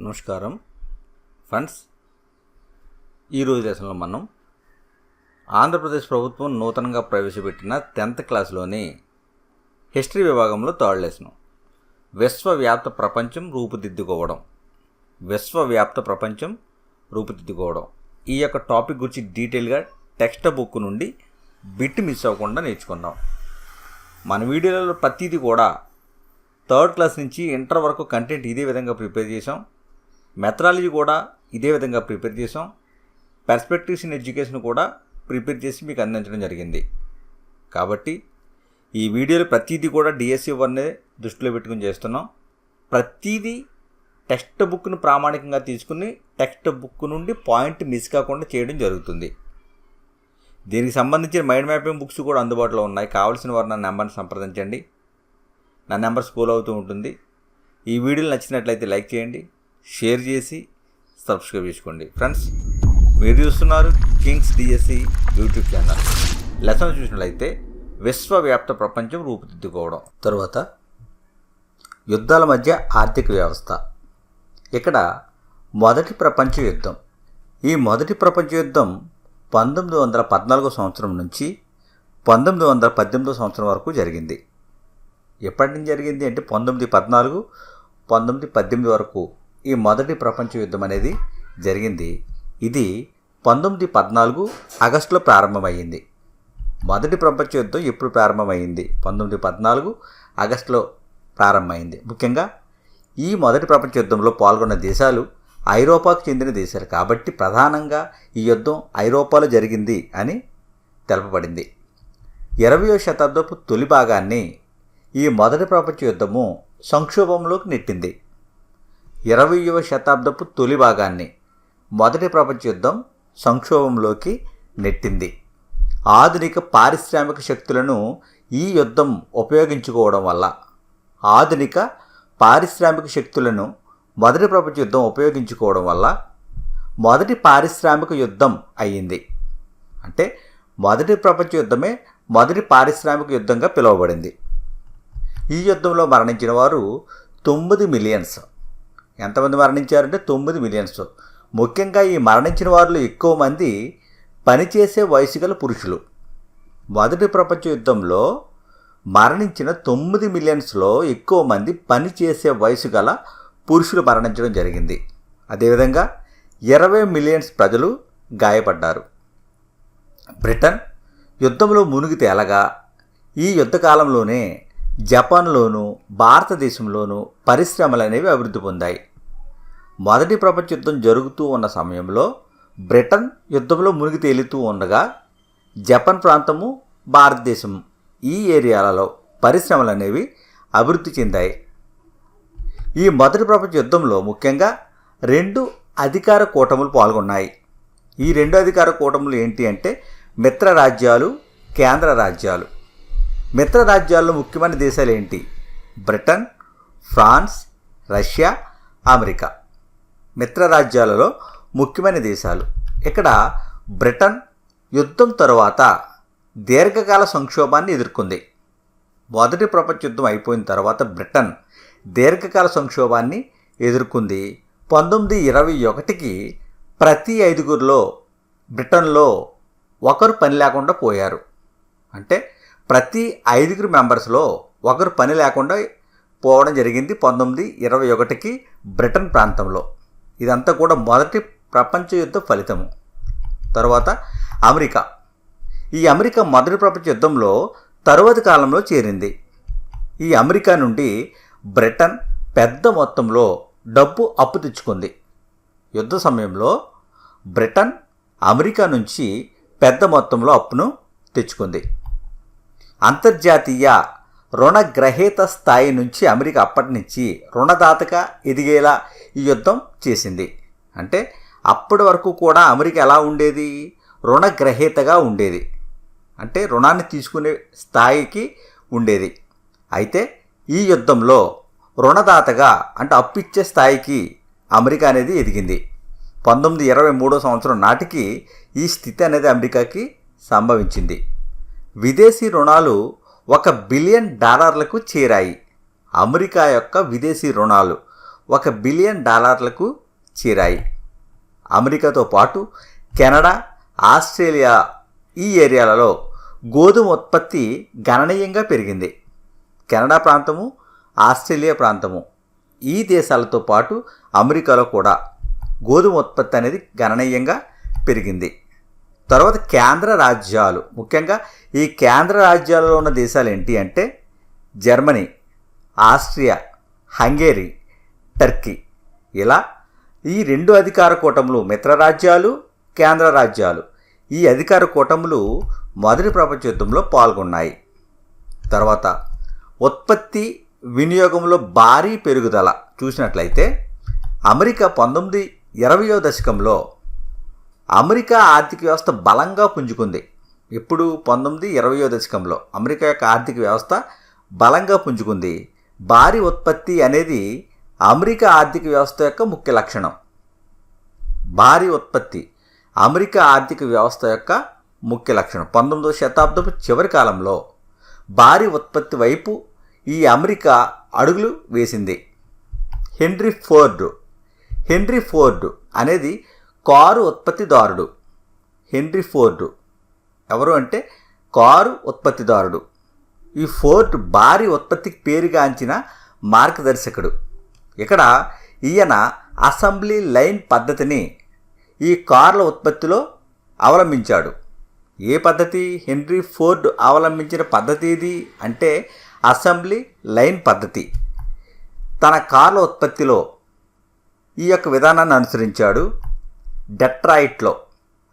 నమస్కారం. ఫ్రెండ్స్ ఈరోజు లెసన్లో మనం ఆంధ్రప్రదేశ్ ప్రభుత్వం నూతనంగా ప్రవేశపెట్టిన టెన్త్ క్లాస్లోని హిస్టరీ విభాగంలో థర్డ్ లెసన్. విశ్వవ్యాప్త ప్రపంచం రూపుదిద్దుకోవడం. విశ్వవ్యాప్త ప్రపంచం రూపుదిద్దుకోవడం. ఈ యొక్క టాపిక్ గురించి డీటెయిల్గా టెక్స్ట్ బుక్ నుండి బిట్ మిస్ అవ్వకుండా నేర్చుకుందాం. మన వీడియోలలో ప్రతిదీ కూడా థర్డ్ క్లాస్ నుంచి ఇంటర్ వరకు కంటెంట్ ఇదే విధంగా ప్రిపేర్ చేసాం మెథడాలజీ కూడా ఇదే విధంగా ప్రిపేర్ చేసాం. పర్స్పెక్టివ్స్ ఇన్ ఎడ్యుకేషన్ కూడా ప్రిపేర్ చేసి మీకు అందించడం జరిగింది. కాబట్టి ఈ వీడియోలో ప్రతిదీ కూడా డిఎస్సి వన్నే దృష్టిలో పెట్టుకుని చేస్తున్నాం. ప్రతిదీ టెక్స్ట్ బుక్ను ప్రామాణికంగా తీసుకుని టెక్స్ట్ బుక్ నుండి పాయింట్ మిస్ కాకుండా చేయడం జరుగుతుంది. దీనికి సంబంధించిన మైండ్ మ్యాపింగ్ బుక్స్ కూడా అందుబాటులో ఉన్నాయి. కావాల్సిన వారు నా నెంబర్ని సంప్రదించండి. నా నెంబర్ స్కూల్ అవుతూ ఉంటుంది. ఈ వీడియోలు నచ్చినట్లయితే లైక్ చేయండి. షేర్ చేసి సబ్స్క్రైబ్ చేసుకోండి. ఫ్రెండ్స్ మీరు చూస్తున్నారు Kings DSC YouTube channel. Lesson చూసినట్లయితే విశ్వవ్యాప్త ప్రపంచం రూపుదిద్దుకోవడం. తరువాత యుద్ధాల మధ్య ఆర్థిక వ్యవస్థ. ఇక్కడ మొదటి ప్రపంచ యుద్ధం. ఈ మొదటి ప్రపంచ యుద్ధం పంతొమ్మిది వందల పద్నాలుగో సంవత్సరం నుంచి పంతొమ్మిది వందల పద్దెనిమిదో సంవత్సరం వరకు జరిగింది. ఎప్పటి నుంచి జరిగింది అంటే పంతొమ్మిది పద్నాలుగు పంతొమ్మిది పద్దెనిమిది వరకు ఈ మొదటి ప్రపంచ యుద్ధం అనేది జరిగింది. ఇది పంతొమ్మిది పద్నాలుగు ఆగస్టులో ప్రారంభమైంది మొదటి ప్రపంచ యుద్ధం ఎప్పుడు ప్రారంభమైంది పంతొమ్మిది పద్నాలుగు ఆగస్టులో ప్రారంభమైంది ముఖ్యంగా ఈ మొదటి ప్రపంచ యుద్ధంలో పాల్గొన్న దేశాలు ఐరోపాకు చెందిన దేశాలు. కాబట్టి ప్రధానంగా ఈ యుద్ధం ఐరోపాలో జరిగింది అని తెలపబడింది. ఇరవయో శతాబ్దపు తొలి భాగాన్ని ఈ మొదటి ప్రపంచ యుద్ధము సంక్షోభంలోకి నెట్టింది. ఇరవయవ శతాబ్దపు తొలి భాగాన్ని మొదటి ప్రపంచ యుద్ధం సంక్షోభంలోకి నెట్టింది. ఆధునిక పారిశ్రామిక శక్తులను ఈ యుద్ధం ఉపయోగించుకోవడం వల్ల ఆధునిక పారిశ్రామిక శక్తులను మొదటి ప్రపంచ యుద్ధం ఉపయోగించుకోవడం వల్ల మొదటి పారిశ్రామిక యుద్ధం అయ్యింది. అంటే మొదటి ప్రపంచ యుద్ధమే మొదటి పారిశ్రామిక యుద్ధంగా పిలువబడింది. ఈ యుద్ధంలో మరణించిన వారు తొమ్మిది మిలియన్స్. ఎంతమంది మరణించారంటే తొమ్మిది మిలియన్స్ ముఖ్యంగా ఈ మరణించిన వారిలో ఎక్కువ మంది పనిచేసే వయసు గల పురుషులు. మొదటి ప్రపంచ యుద్ధంలో మరణించిన తొమ్మిది మిలియన్స్లో ఎక్కువ మంది పనిచేసే వయసు గల పురుషులు మరణించడం జరిగింది. అదేవిధంగా ఇరవై మిలియన్స్ ప్రజలు గాయపడ్డారు. బ్రిటన్ యుద్ధంలో మునిగి తేలగా ఈ యుద్ధకాలంలోనే జపాన్లోను భారతదేశంలోనూ పరిశ్రమలు అనేవి అభివృద్ధి పొందాయి. మొదటి ప్రపంచ యుద్ధం జరుగుతూ ఉన్న సమయంలో బ్రిటన్ యుద్ధంలో మునిగి తేలుతూ ఉండగా జపాన్ ప్రాంతము భారతదేశం ఈ ఏరియాలలో పరిశ్రమలు అనేవి అభివృద్ధి చెందాయి. ఈ మొదటి ప్రపంచ యుద్ధంలో ముఖ్యంగా రెండు అధికార కూటములు పాల్గొన్నాయి. ఈ రెండు అధికార కూటములు ఏంటి అంటే మిత్ర రాజ్యాలు కేంద్ర రాజ్యాలు. మిత్ర రాజ్యాల్లో ముఖ్యమైన దేశాలు ఏంటి బ్రిటన్ ఫ్రాన్స్ రష్యా అమెరికా. మిత్ర రాజ్యాలలో ముఖ్యమైన దేశాలు. ఇక్కడ బ్రిటన్ యుద్ధం తరువాత దీర్ఘకాల సంక్షోభాన్ని ఎదుర్కొంది. మొదటి ప్రపంచ యుద్ధం అయిపోయిన తర్వాత బ్రిటన్ దీర్ఘకాల సంక్షోభాన్ని ఎదుర్కొంది. పంతొమ్మిది ఇరవై ఒకటికి ప్రతి ఐదుగురిలో బ్రిటన్లో ఒకరు పని లేకుండా పోయారు. అంటే ప్రతి ఐదుగురు మెంబర్స్లో ఒకరు పని లేకుండా పోవడం జరిగింది పంతొమ్మిది ఇరవై ఒకటికి బ్రిటన్ ప్రాంతంలో. ఇదంతా కూడా మొదటి ప్రపంచ యుద్ధ ఫలితము. తర్వాత అమెరికా. ఈ అమెరికా మొదటి ప్రపంచ యుద్ధంలో తరువాతి కాలంలో చేరింది. ఈ అమెరికా నుండి బ్రిటన్ పెద్ద మొత్తంలో డబ్బు అప్పు తెచ్చుకుంది. యుద్ధ సమయంలో బ్రిటన్ అమెరికా నుంచి పెద్ద మొత్తంలో అప్పును తెచ్చుకుంది. అంతర్జాతీయ రుణగ్రహీత స్థాయి నుంచి అమెరికా అప్పటి నుంచి రుణదాతగా ఎదిగేలా ఈ యుద్ధం చేసింది. అంటే అప్పటి వరకు కూడా అమెరికా ఎలా ఉండేది? రుణగ్రహీతగా ఉండేది. అంటే రుణాన్ని తీసుకునే స్థాయికి ఉండేది. అయితే ఈ యుద్ధంలో రుణదాతగా అంటే అప్పిచ్చే స్థాయికి అమెరికా అనేది ఎదిగింది. పంతొమ్మిది ఇరవై మూడో సంవత్సరం నాటికి ఈ స్థితి అనేది అమెరికాకి సంభవించింది. విదేశీ రుణాలు ఒక బిలియన్ డాలర్లకు చేరాయి. అమెరికా యొక్క విదేశీ రుణాలు ఒక బిలియన్ డాలర్లకు చేరాయి. అమెరికాతో పాటు కెనడా ఆస్ట్రేలియా ఈ ఏరియాలలో గోధుమ ఉత్పత్తి గణనీయంగా పెరిగింది. కెనడా ప్రాంతము ఆస్ట్రేలియా ప్రాంతము ఈ దేశాలతో పాటు అమెరికాలో కూడా గోధుమ ఉత్పత్తి అనేది గణనీయంగా పెరిగింది. తర్వాత కేంద్ర రాజ్యాలు. ముఖ్యంగా ఈ కేంద్ర రాజ్యాలలో ఉన్న దేశాలు ఏంటి అంటే జర్మనీ ఆస్ట్రియా హంగేరీ టర్కీ. ఇలా ఈ రెండు అధికార కూటములు మిత్ర రాజ్యాలు కేంద్ర రాజ్యాలు. ఈ అధికార కూటములు మొదటి ప్రపంచ యుద్ధంలో పాల్గొన్నాయి. తర్వాత ఉత్పత్తి వినియోగంలో భారీ పెరుగుదల చూసినట్లయితే అమెరికా పంతొమ్మిది ఇరవయో దశకంలో అమెరికా ఆర్థిక వ్యవస్థ బలంగా పుంజుకుంది. ఇప్పుడు పంతొమ్మిది ఇరవయో దశకంలో అమెరికా యొక్క ఆర్థిక వ్యవస్థ బలంగా పుంజుకుంది. భారీ ఉత్పత్తి అనేది అమెరికా ఆర్థిక వ్యవస్థ యొక్క ముఖ్య లక్షణం. భారీ ఉత్పత్తి అమెరికా ఆర్థిక వ్యవస్థ యొక్క ముఖ్య లక్షణం. పంతొమ్మిదవ శతాబ్దపు చివరి కాలంలో భారీ ఉత్పత్తి వైపు ఈ అమెరికా అడుగులు వేసింది. Henry Ford. హెన్రీ ఫోర్డ్ అనేది కారు ఉత్పత్తిదారుడు. Henry Ford. ఎవరు అంటే కారు ఉత్పత్తిదారుడు. ఈ ఫోర్డ్ భారీ ఉత్పత్తికి పేరుగాంచిన మార్గదర్శకుడు. ఇక్కడ ఈయన అసెంబ్లీ లైన్ పద్ధతిని ఈ కార్ల ఉత్పత్తిలో అవలంబించాడు. ఏ పద్ధతి? హెన్రీ ఫోర్డ్ అవలంబించిన పద్ధతి ఇది అంటే అసెంబ్లీ లైన్ పద్ధతి. తన కార్ల ఉత్పత్తిలో ఈ యొక్క విధానాన్ని అనుసరించాడు. డెట్రాయిట్లో.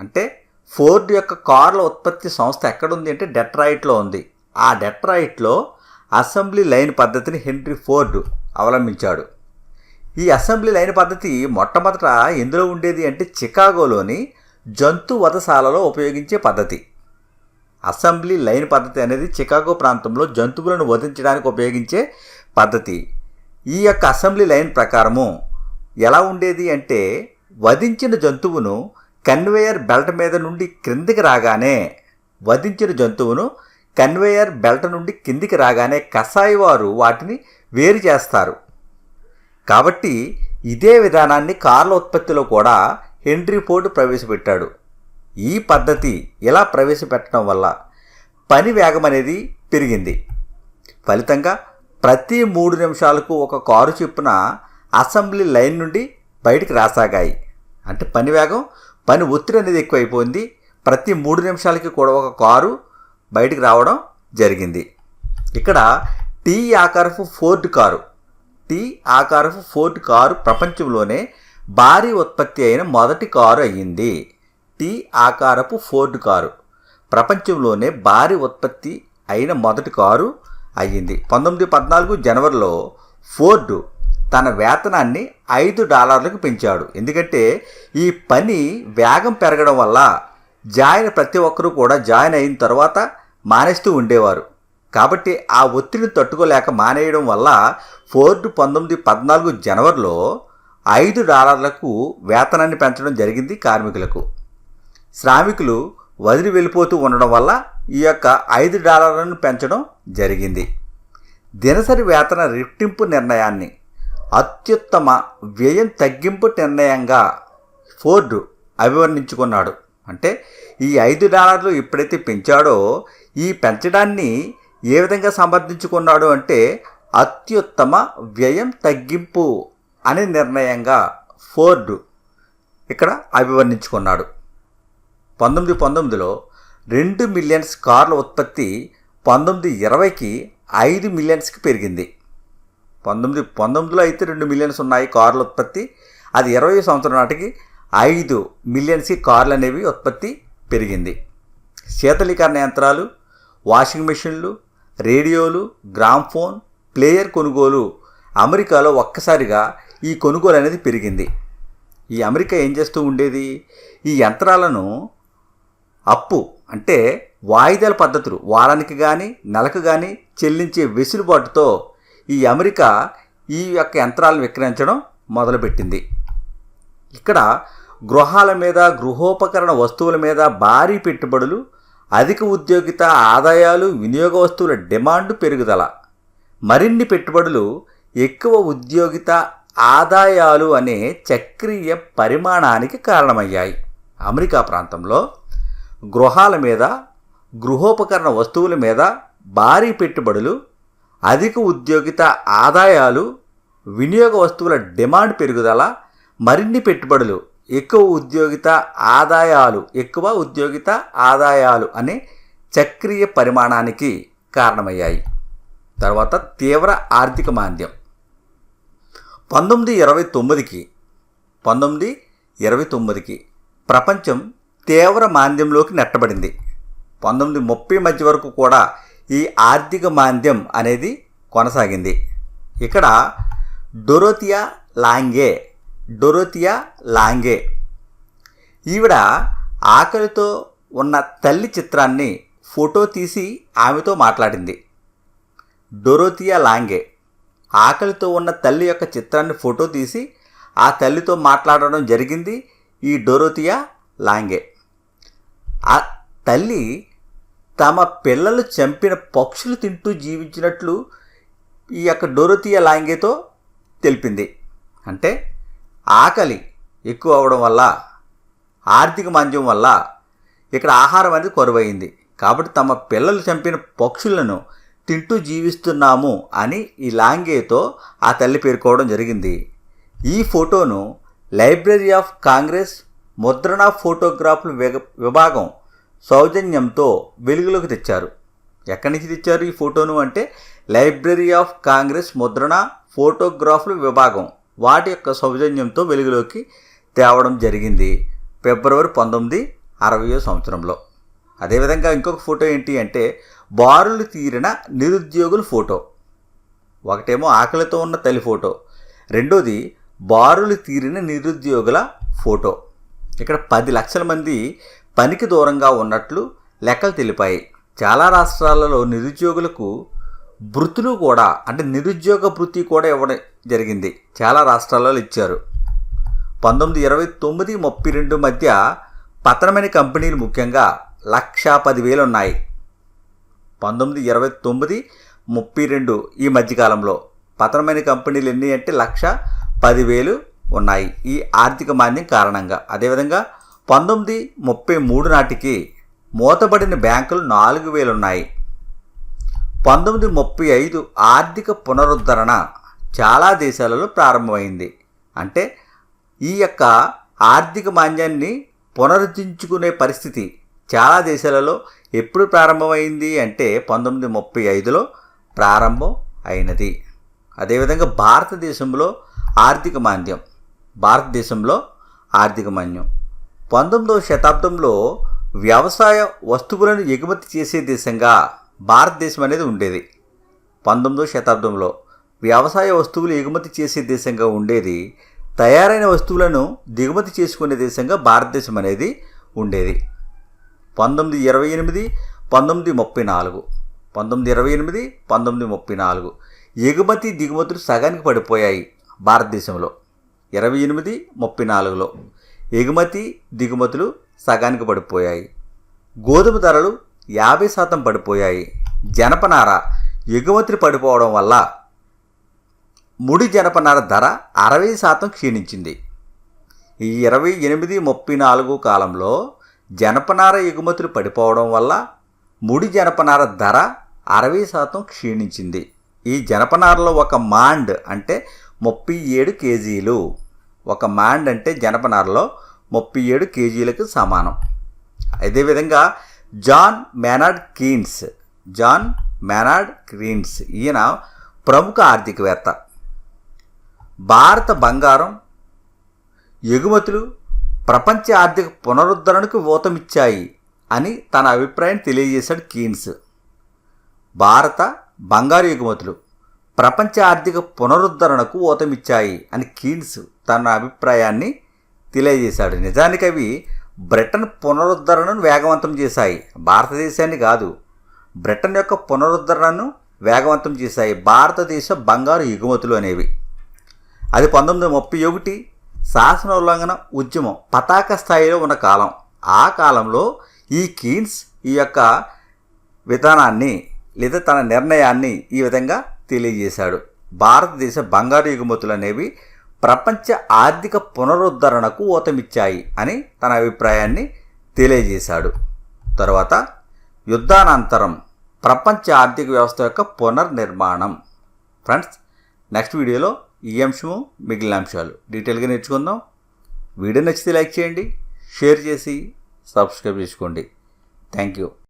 అంటే ఫోర్డ్ యొక్క కార్ల ఉత్పత్తి సంస్థ ఎక్కడుంది అంటే డెట్రాయిట్లో ఉంది. ఆ డెట్రాయిట్లో అసెంబ్లీ లైన్ పద్ధతిని హెన్రీ ఫోర్డ్ అవలంబించాడు. ఈ అసెంబ్లీ లైన్ పద్ధతి మొట్టమొదట ఎందులో ఉండేది అంటే చికాగోలోని జంతు వధశాలలో ఉపయోగించే పద్ధతి. అసెంబ్లీ లైన్ పద్ధతి అనేది చికాగో ప్రాంతంలో జంతువులను వధించడానికి ఉపయోగించే పద్ధతి. ఈ యొక్క అసెంబ్లీ లైన్ ప్రకారము ఎలా ఉండేది అంటే వధించిన జంతువును కన్వేయర్ బెల్ట్ మీద నుండి క్రిందికి రాగానే వధించిన జంతువును కన్వేయర్ బెల్ట్ నుండి కిందికి రాగానే కసాయి వారు వాటిని వేరు చేస్తారు. కాబట్టి ఇదే విధానాన్ని కార్ల ఉత్పత్తిలో కూడా హెన్రీ ఫోర్డ్ ప్రవేశపెట్టాడు. ఈ పద్ధతి ఇలా ప్రవేశపెట్టడం వల్ల పని వేగం అనేది పెరిగింది. ఫలితంగా ప్రతి మూడు నిమిషాలకు ఒక కారు చొప్పున అసెంబ్లీ లైన్ నుండి బయటికి రాసాగాయి. అంటే పని వేగం పని ఒత్తిడి అనేది ఎక్కువైపోయింది. ప్రతి మూడు నిమిషాలకి కూడా ఒక కారు బయటికి రావడం జరిగింది. ఇక్కడ టీ ఆకారపు ఫోర్డ్ కారు టీ ఆకారపు ఫోర్డ్ కారు ప్రపంచంలోనే భారీ ఉత్పత్తి అయిన మొదటి కారు అయ్యింది. టీ ఆకారపు ఫోర్డ్ కారు ప్రపంచంలోనే భారీ ఉత్పత్తి అయిన మొదటి కారు అయ్యింది. పంతొమ్మిది పద్నాలుగు జనవరిలో ఫోర్డ్ తన వేతనాన్ని ఐదు డాలర్లకు పెంచాడు. ఎందుకంటే ఈ పని వేగం పెరగడం వల్ల జాయిన్ ప్రతి ఒక్కరూ కూడా జాయిన్ అయిన తర్వాత మానేస్తూ ఉండేవారు. కాబట్టి ఆ ఒత్తిడిని తట్టుకోలేక మానేయడం వల్ల ఫోర్డ్ పంతొమ్మిది పద్నాలుగు జనవరిలో ఐదు డాలర్లకు వేతనాన్ని పెంచడం జరిగింది కార్మికులకు. శ్రామికులు వదిలి వెళ్ళిపోతూ ఉండడం వల్ల ఈ యొక్క ఐదు డాలర్లను పెంచడం జరిగింది. దినసరి వేతన రెట్టింపు నిర్ణయాన్ని అత్యుత్తమ వ్యయం తగ్గింపు నిర్ణయంగా ఫోర్డ్ అభివర్ణించుకున్నాడు. అంటే ఈ ఐదు డాలర్లు ఎప్పుడైతే పెంచాడో ఈ పెంచడాన్ని ఏ విధంగా సమర్థించుకున్నాడు అంటే అత్యుత్తమ వ్యయం తగ్గింపు అనే నిర్ణయంగా ఫోర్డ్ ఇక్కడ అభివర్ణించుకున్నాడు. పంతొమ్మిది పంతొమ్మిదిలో రెండు మిలియన్స్ కార్ల ఉత్పత్తి పంతొమ్మిది ఇరవైకి ఐదు మిలియన్స్కి పెరిగింది. పంతొమ్మిది పంతొమ్మిదిలో అయితే రెండు మిలియన్స్ ఉన్నాయి కార్ల ఉత్పత్తి. అది ఇరవై సంవత్సరం నాటికి ఐదు మిలియన్స్కి కార్లు అనేవి ఉత్పత్తి పెరిగింది. శీతలీకరణ యంత్రాలు వాషింగ్ మెషిన్లు రేడియోలు గ్రామ్ఫోన్ ప్లేయర్ కొనుగోలు. అమెరికాలో ఒక్కసారిగా ఈ కొనుగోలు అనేది పెరిగింది. ఈ అమెరికా ఏం చేస్తూ ఉండేది? ఈ యంత్రాలను అప్పు అంటే వాయిదాల పద్ధతులు వారానికి కానీ నెలకు కానీ చెల్లించే వెసులుబాటుతో ఈ అమెరికా ఈ యొక్క యంత్రాలను విక్రయించడం మొదలుపెట్టింది. ఇక్కడ గృహాల మీద గృహోపకరణ వస్తువుల మీద భారీ పెట్టుబడులు అధిక ఉద్యోగిత ఆదాయాలు వినియోగ వస్తువుల డిమాండ్ పెరుగుదల. మరిన్ని పెట్టుబడులు ఎక్కువ ఉద్యోగిత ఆదాయాలు అనే చక్రీయ పరిమాణానికి కారణమయ్యాయి. అమెరికా ప్రాంతంలో గృహాల మీద గృహోపకరణ వస్తువుల మీద భారీ పెట్టుబడులు అధిక ఉద్యోగిత ఆదాయాలు వినియోగ వస్తువుల డిమాండ్ పెరుగుదల మరిన్ని పెట్టుబడులు ఎక్కువ ఉద్యోగిత ఆదాయాలు ఎక్కువ ఉద్యోగిత ఆదాయాలు అనే చక్రీయ పరిమాణానికి కారణమయ్యాయి. తర్వాత తీవ్ర ఆర్థిక మాంద్యం. పంతొమ్మిది ఇరవై తొమ్మిదికి పంతొమ్మిది ఇరవై తొమ్మిదికి ప్రపంచం తీవ్ర మాంద్యంలోకి నెట్టబడింది. పంతొమ్మిది ముప్పై మధ్య వరకు కూడా ఈ ఆర్థిక మాంద్యం అనేది కొనసాగింది. ఇక్కడ డొరోతియా లాంగే డొరోతియా లాంగే. ఈవిడ ఆకలితో ఉన్న తల్లి చిత్రాన్ని ఫోటో తీసి ఆమెతో మాట్లాడింది. డొరోతియా లాంగే ఆకలితో ఉన్న తల్లి యొక్క చిత్రాన్ని ఫోటో తీసి ఆ తల్లితో మాట్లాడడం జరిగింది ఈ డొరోతియా లాంగే. ఆ తల్లి తమ పిల్లలు చంపిన పక్షులు తింటూ జీవించినట్లు ఈ యొక్క డోరతీయ లాంగేతో తెలిపింది. అంటే ఆకలి ఎక్కువ అవడం వల్ల ఆర్థిక మాంద్యం వల్ల ఇక్కడ ఆహారం అనేది కొరవైంది. కాబట్టి తమ పిల్లలు చంపిన పక్షులను తింటూ జీవిస్తున్నాము అని ఈ లాంగేతో ఆ తల్లి పేర్కోవడం జరిగింది. ఈ ఫోటోను లైబ్రరీ ఆఫ్ కాంగ్రెస్ ముద్రణ ఫోటోగ్రాఫ్ల విభాగం సౌజన్యంతో వెలుగులోకి తెచ్చారు. ఎక్కడి నుంచి తెచ్చారు ఈ ఫోటోను అంటే లైబ్రరీ ఆఫ్ కాంగ్రెస్ ముద్రణ ఫోటోగ్రాఫ్ల విభాగం. వాటి యొక్క సౌజన్యంతో వెలుగులోకి తేవడం జరిగింది ఫిబ్రవరి పంతొమ్మిది అరవయో సంవత్సరంలో. అదేవిధంగా ఇంకొక ఫోటో ఏంటి అంటే బారులు తీరిన నిరుద్యోగుల ఫోటో. ఒకటేమో ఆకలితో ఉన్న తల్లి ఫోటో. రెండోది బారులు తీరిన నిరుద్యోగుల ఫోటో. ఇక్కడ పది లక్షల మంది పనికి దూరంగా ఉన్నట్లు లెక్కలు తెలిపాయి. చాలా రాష్ట్రాలలో నిరుద్యోగులకు వృత్తులు కూడా అంటే నిరుద్యోగ వృత్తి కూడా ఇవ్వడం జరిగింది. చాలా రాష్ట్రాలలో ఇచ్చారు. పంతొమ్మిది ఇరవై తొమ్మిది ముప్పై రెండు మధ్య పతనమైన కంపెనీలు ముఖ్యంగా లక్షా పదివేలు ఉన్నాయి. పంతొమ్మిది ఇరవై తొమ్మిది ముప్పై రెండు ఈ మధ్యకాలంలో పతనమైన కంపెనీలు ఎన్ని అంటే లక్ష పదివేలు ఉన్నాయి. ఈ ఆర్థిక మాంద్యం కారణంగా. అదేవిధంగా పంతొమ్మిది ముప్పై మూడు నాటికి మూతబడిన బ్యాంకులు నాలుగు వేలు ఉన్నాయి పంతొమ్మిది ముప్పై ఐదు ఆర్థిక పునరుద్ధరణ చాలా దేశాలలో ప్రారంభమైంది. అంటే ఈ యొక్క ఆర్థిక మాంద్యాన్ని పునరుద్ధరించుకునే పరిస్థితి చాలా దేశాలలో ఎప్పుడు ప్రారంభమైంది అంటే పంతొమ్మిది ముప్పై ఐదులో ప్రారంభం అయినది. అదేవిధంగా భారతదేశంలో ఆర్థిక మాంద్యం భారతదేశంలో ఆర్థిక మాంద్యం. పంతొమ్మిదవ శతాబ్దంలో వ్యవసాయ వస్తువులను ఎగుమతి చేసే దేశంగా భారతదేశం అనేది ఉండేది. పంతొమ్మిదవ శతాబ్దంలో వ్యవసాయ వస్తువులు ఎగుమతి చేసే దేశంగా ఉండేది తయారైన వస్తువులను దిగుమతి చేసుకునే దేశంగా భారతదేశం అనేది ఉండేది. పంతొమ్మిది ఇరవై ఎనిమిది పంతొమ్మిది ముప్పై నాలుగు పంతొమ్మిది ఇరవై ఎనిమిది పంతొమ్మిది ముప్పై నాలుగు ఎగుమతి దిగుమతులు సగానికి పడిపోయాయి భారతదేశంలో. ఇరవై ఎనిమిది ముప్పై నాలుగులో ఎగుమతి దిగుమతులు సగానికి పడిపోయాయి. గోధుమ ధరలు యాభై శాతం పడిపోయాయి. జనపనార ఎగుమతులు పడిపోవడం వల్ల ముడి జనపనార ధర అరవై శాతం క్షీణించింది. ఈ ఇరవై ఎనిమిది ముప్పై నాలుగు కాలంలో జనపనార ఎగుమతులు పడిపోవడం వల్ల ముడి జనపనార ధర అరవై శాతం క్షీణించింది. ఈ జనపనారలో ఒక మాండ్ అంటే ముప్పై ఏడు కేజీలు. ఒక మాండ్ అంటే జనపనారలో ముప్పై ఏడు కేజీలకు సమానం. అదేవిధంగా John Maynard Keynes John Maynard Keynes ఈయన ప్రముఖ ఆర్థికవేత్త. భారత బంగారం ఎగుమతులు ప్రపంచ ఆర్థిక పునరుద్ధరణకు ఊతమిచ్చాయి అని తన అభిప్రాయం తెలియజేశాడు కీన్స్. భారత బంగారు ఎగుమతులు ప్రపంచ ఆర్థిక పునరుద్ధరణకు ఊతమిచ్చాయి అని కీన్స్ తన అభిప్రాయాన్ని తెలియజేశాడు. నిజానికి అవి బ్రిటన్ పునరుద్ధరణను వేగవంతం చేశాయి. భారతదేశాన్ని కాదు బ్రిటన్ యొక్క పునరుద్ధరణను వేగవంతం చేశాయి. భారతదేశ బంగారు ఎగుమతులు అనేవి. అది పంతొమ్మిది ముప్పై ఒకటి శాసన ఉల్లంఘన ఉద్యమం పతాక స్థాయిలో ఉన్న కాలం. ఆ కాలంలో ఈ కీన్స్ ఈ యొక్క విధానాన్ని లేదా తన నిర్ణయాన్ని ఈ విధంగా తెలియజేశాడు. భారతదేశ బంగారు ఎగుమతులు అనేవి ప్రపంచ ఆర్థిక పునరుద్ధరణకు ఊతమిచ్చాయి అని తన అభిప్రాయాన్ని తెలియజేశాడు. తర్వాత యుద్ధానంతరం ప్రపంచ ఆర్థిక వ్యవస్థ యొక్క పునర్నిర్మాణం. ఫ్రెండ్స్ నెక్స్ట్ వీడియోలో ఈ అంశము మిగిలిన అంశాలు. డీటెయిల్గా నేర్చుకుందాం. వీడియో నచ్చితే లైక్ చేయండి షేర్ చేసి సబ్స్క్రైబ్ చేసుకోండి. Thank you.